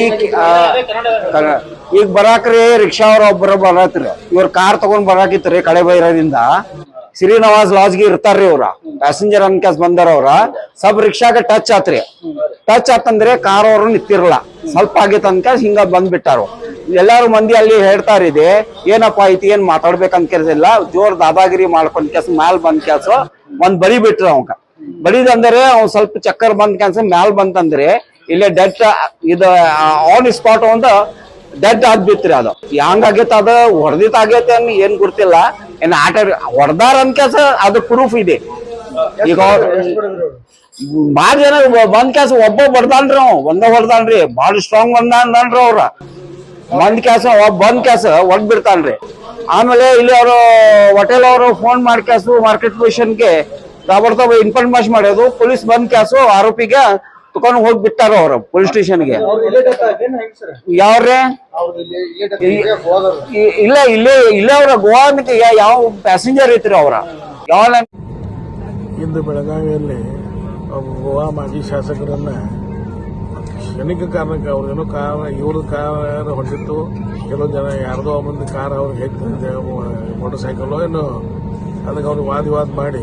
ಈಗ ಈಗ ಬರಾಕ್ರಿ, ರಿಕ್ಷಾ ಅವ್ರ ಒಬ್ಬರ ಬರತ್ರಿ. ಇವ್ರ ಕಾರ್ ತಗೊಂಡ್ ಬರಾಕಿತ್ರಿ ಕಳೆ ಬೈರದಿಂದ ಶ್ರೀನಿವಾಸ್ ಲಾಜ್ಗೆ ಇರ್ತಾರ್ರಿ ಅವ್ರ ಪ್ಯಾಸೆಂಜರ್ ಅನ್ಕಾಸ್ ಬಂದಾರ ಅವ್ರ. ಸಬ್ ರಿಕ್ಷಾಗ ಟಚ್ ಆತ್ರಿ. ಟಚ್ ಆತಂದ್ರೆ ಕಾರ್ ಅವ್ರು ನಿತ್ತಿರಲ್ಲ ಸ್ವಲ್ಪ ಆಗಿ ಅನ್ಕಾಸ್ ಹಿಂಗ ಬಂದ್ಬಿಟ್ಟಾರು. ಎಲ್ಲಾರು ಮಂದಿ ಅಲ್ಲಿ ಹೇಳ್ತಾರಿದೆ ಏನಪ್ಪಾ ಐತಿ ಏನ್ ಮಾತಾಡ್ಬೇಕಂತ ಕೆಲ್ಸಿಲ್ಲ ಜೋರ್ ದಾದಾಗಿರಿ ಮಾಡ್ಕೊಂಡ್ ಕೆಲ್ಸ, ಮ್ಯಾಲ್ ಬಂದ್ ಕೆಲ್ಸ, ಒಂದ್ ಬರಿ ಬಿಟ್ರ ಅವಂಗ. ಬಡಿದಂದ್ರೆ ಅವ್ನ್ ಸ್ವಲ್ಪ ಚಕ್ಕರ್ ಬಂದ್ ಕೆಲ್ಸ, ಮ್ಯಾಲ್ ಬಂತಂದ್ರೆ ಇಲ್ಲೇ ಡೆಡ್ ಇದು ಆನ್ ಸ್ಪಾಟ್ ಒಂದ ಡೆಡ್ ಆದ್ ಬಿತ್ರಿ ಅದು. ಹಂಗ ಆಗೈತೆ ಅದು ಹೊಡೆದಿತ್ ಆಗೈತೆ ಅನ್ ಏನ್ ಗೊತ್ತಿಲ್ಲ. ಏನ್ ಆಟ ಹೊಡೆದಾರ ಅನ್ಕೆಸ ಅದು ಪ್ರೂಫ್ ಇದೆ. ಈಗ ಬಾಳ ಜನ ಬಂದ್ ಕ್ಯಾಸ ಒಬ್ಬ ಬಡ್ದಾನ್ರಿ ಅವ್ ಒಂದ ಹೊಡ್ದಾನ್ರಿ. ಬಾಳ ಸ್ಟ್ರಾಂಗ್ ಬಂದಾನ್ರಿ ಅವ್ರ. ಬಂದ್ ಕ್ಯಾಸ ಒಬ್ಬ ಬಂದ್ ಕ್ಯಾಸ ಒಡ್ ಬಿಡ್ತಾನ್ರಿ ಆಮೇಲೆ ಇಲ್ಲಿ ಅವರು, ಹೋಟೆಲ್ ಅವರು ಫೋನ್ ಮಾಡಿ ಕ್ಯಾಸು ಮಾರ್ಕೆಟ್ ಪೊಸಿಷನ್ಗೆ ಇನ್ಫಾರ್ಮೇಶನ್ ಮಾಡೋದು ಪೊಲೀಸ್ ಬಂದ್ ಕ್ಯಾಸು ಆರೋಪಿಗೆ ತಗೊಂಡ್ ಹೋಗಿ ಬಿಟ್ಟಾರ ಅವ್ರ ಪೊಲೀಸ್ ಸ್ಟೇಷನ್ಗೆ? ಯಾವ್ರೆ? ಇಲ್ಲ ಇಲ್ಲೇ ಇಲ್ಲ ಅವ್ರ ಗೋವಾಕ್ಕೆ ಯಾವ ಪ್ಯಾಸೆಂಜರ್ ಐತ್ರಿ ಅವ್ರ? ಯಾವ ಇಂದು ಬೆಳಗಾವಿಯಲ್ಲಿ ಒಬ್ಬ ಗೋವಾ ಮಾಜಿ ಶಾಸಕರನ್ನ ಕ್ಷಣಿಕ ಕಾರಣಕ್ಕೆ ಅವ್ರೇನು ಕಾರ ಇವ್ರ ಕಾರ್ ಹೊಂಟಿತ್ತು? ಕೆಲವು ಜನ ಯಾರ್ದೋ ಮಂದಿ ಕಾರ್ ಅವ್ರಿಗೆ ಹೆಚ್ಚು ಮೋಟರ್ ಸೈಕಲ್ ಏನು ಅದಕ್ಕೆ ಅವ್ರಿಗೆ ವಾದ ವಿವಾದ ಮಾಡಿ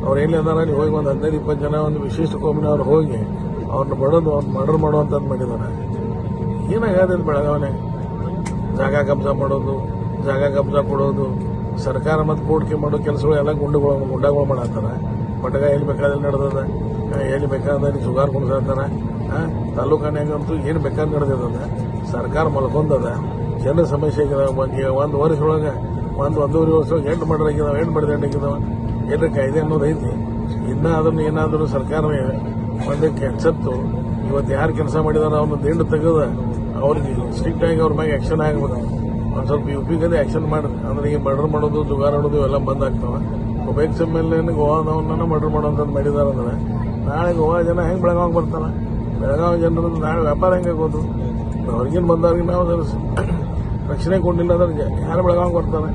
ಅವ್ರು ಎಲ್ಲಿ ಅದಾರ ಅಲ್ಲಿ ಹೋಗಿ ಒಂದು ಹದಿನೈದು ಇಪ್ಪತ್ತು ಜನ ಒಂದು ವಿಶಿಷ್ಟ ಕೋಮಿನವ್ರು ಹೋಗಿ ಅವ್ರನ್ನ ಬಡದು ಅವ್ರನ್ನ ಮರ್ಡರ್ ಮಾಡುವಂಥದ್ದು ಮಾಡಿದ್ದಾರೆ ಏನಾಗದ ಬೆಳಗಾವನೆ? ಜಾಗ ಕಬ್ಜಾ ಮಾಡೋದು, ಜಾಗ ಕಬ್ಜಾ ಕೊಡೋದು, ಸರ್ಕಾರ ಮತ್ತು ಕೂಡಿಕೆ ಮಾಡೋ ಕೆಲಸಗಳು ಎಲ್ಲ ಗುಂಡುಗಳು ಗುಂಡಾಗಳು ಮಾಡತ್ತಾರ ಪಟಗ ಎಲ್ಲಿ ಬೇಕಾದಲ್ಲಿ ನಡೆದದ? ಎಲ್ಲಿ ಬೇಕಾದಲ್ಲಿ ಸುಗಾರ್ ಕುಣಿಸತ್ತಾರ ತಾಲೂಕಾನಂತೂ ಏನು ಬೇಕಾದ್ರೆ ನಡೆದಿದೆ ಸರ್ಕಾರ ಮಲ್ಕೊಂಡದ? ಜನ ಸಮಸ್ಯೆ ಬಗ್ಗೆ ಒಂದು ವರ್ಷದೊಳಗೆ ಒಂದು ಒಂದೂವರೆ ವರ್ಷ ಎಂಟು ಆಗಿದಾವ ಎಂಟು ಮಾಡಿದ ಆಗಿದಾವ ಏನ್ರ ಕಾಯ್ದೆ ಅನ್ನೋದು ಐತಿ. ಇನ್ನ ಅದನ್ನು ಏನಾದರೂ ಸರ್ಕಾರವೇ ಒಂದಕ್ಕೆ ಎಚ್ಚೆತ್ತು ಇವತ್ತು ಯಾರು ಕೆಲಸ ಮಾಡಿದಾರ ಅವನು ದಿಂಡು ತೆಗೆದ ಅವ್ರಿಗೆ ಸ್ಟ್ರಿಕ್ಟ್ ಆಗಿ ಅವ್ರ ಮ್ಯಾಗ ಆಕ್ಷನ್ ಆಗ್ಬೇಕು ಒಂದು ಸ್ವಲ್ಪ ಯು ಪಿ ಗದೆ ಆಕ್ಷನ್ ಮಾಡಿ. ಅಂದ್ರೆ ಈಗ ಮರ್ಡರ್ ಮಾಡೋದು, ಜುಗಾರ್ ಆಡೋದು ಇವೆಲ್ಲ ಬಂದ್ ಆಗ್ತಾವ. ಕೊಬೇಕ್ ಎಂ ಗೋವಾದವನ್ನ ಮರ್ಡರ್ ಮಾಡೋಂಥದ್ದು ಮಾಡಿದಾರ ಅಂದ್ರೆ, ನಾಳೆ ಗೋವಾ ಜನ ಹೆಂಗ್ ಬೆಳಗಾವಿಗೆ ಬರ್ತಾರ? ಬೆಳಗಾವಿ ಜನರು ನಾಳೆ ವ್ಯಾಪಾರ ಹೆಂಗೆ ಆಗೋದು? ಹೊರಗಿನ ಬಂದವ್ರಿಗೆ ನಾವು ಅದರ ರಕ್ಷಣೆ ಕೊಡಲಿಲ್ಲ ಅಂದ್ರೆ ಯಾರು ಬೆಳಗಾವಿಗೆ ಬರ್ತಾರೆ?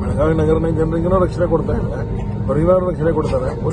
ಬೆಳಗಾವಿ ನಗರನ ಜನರಿಗೂ ರಕ್ಷಣೆ ಕೊಡ್ತಾ ಇಲ್ಲ. ಹೊರಗಿನವ್ರು ರಕ್ಷಣೆ ಕೊಡ್ತಾರೆ.